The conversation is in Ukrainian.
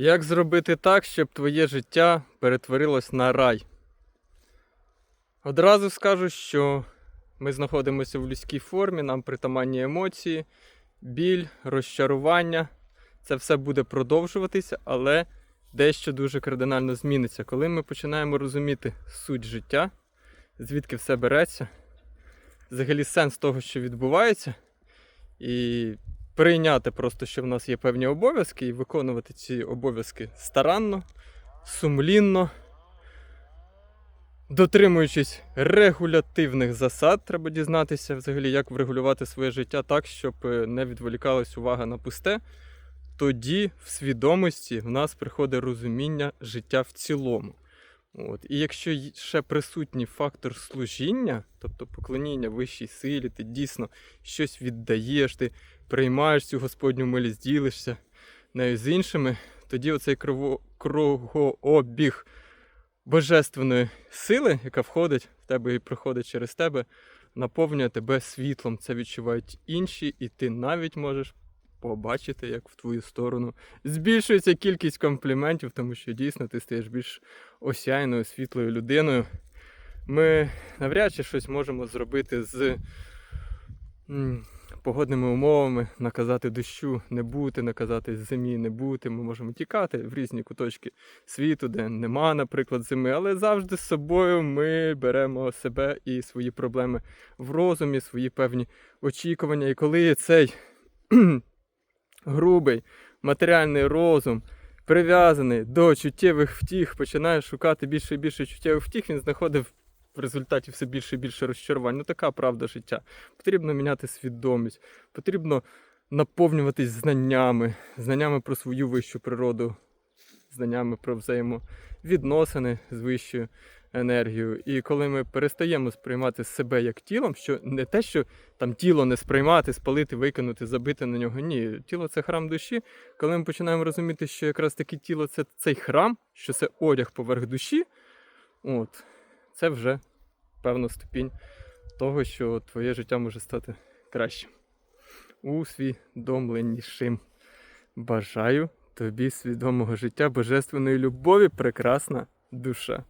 Як зробити так, щоб твоє життя перетворилось на рай? Одразу скажу, що ми знаходимося в людській формі, нам притаманні емоції, біль, розчарування. Це все буде продовжуватися, але дещо дуже кардинально зміниться. Коли ми починаємо розуміти суть життя, звідки все береться, взагалі сенс того, що відбувається, і прийняти просто, що в нас є певні обов'язки, і виконувати ці обов'язки старанно, сумлінно, дотримуючись регулятивних засад, треба дізнатися взагалі, як врегулювати своє життя так, щоб е, не відволікалась увага на пусте. Тоді в свідомості в нас приходить розуміння життя в цілому. От. І якщо ще присутній фактор служіння, тобто поклоніння вищій силі, ти дійсно щось віддаєш, ти приймаєш цю Господню милість, ділишся нею з іншими, тоді оцей кругообіг божественної сили, яка входить в тебе і проходить через тебе, наповнює тебе світлом. Це відчувають інші, і ти навіть можеш побачити, як в твою сторону збільшується кількість компліментів, тому що дійсно ти стаєш більш осяйною, світлою людиною. Ми навряд чи щось можемо зробити з погодними умовами, наказати дощу не бути, наказати зимі не бути. Ми можемо тікати в різні куточки світу, де нема, наприклад, зими, але завжди з собою ми беремо себе і свої проблеми в розумі, свої певні очікування. І коли цей грубий матеріальний розум прив'язаний до чуттєвих втіх, починає шукати більше і більше чуттєвих втіх, він знаходив в результаті все більше і більше розчарувань. Ну така правда життя. Потрібно міняти свідомість, потрібно наповнюватись знаннями, знаннями про свою вищу природу, знаннями про взаємовідносини з вищою енергією. І коли ми перестаємо сприймати себе як тілом, що не те, що там тіло не сприймати, спалити, викинути, забити на нього. Ні, тіло це храм душі. Коли ми починаємо розуміти, що якраз таки тіло це цей храм, що це одяг поверх душі, от, це вже певна ступінь того, що твоє життя може стати кращим. Усвідомленішим. Бажаю тобі свідомого життя, божественної любові, прекрасна душа.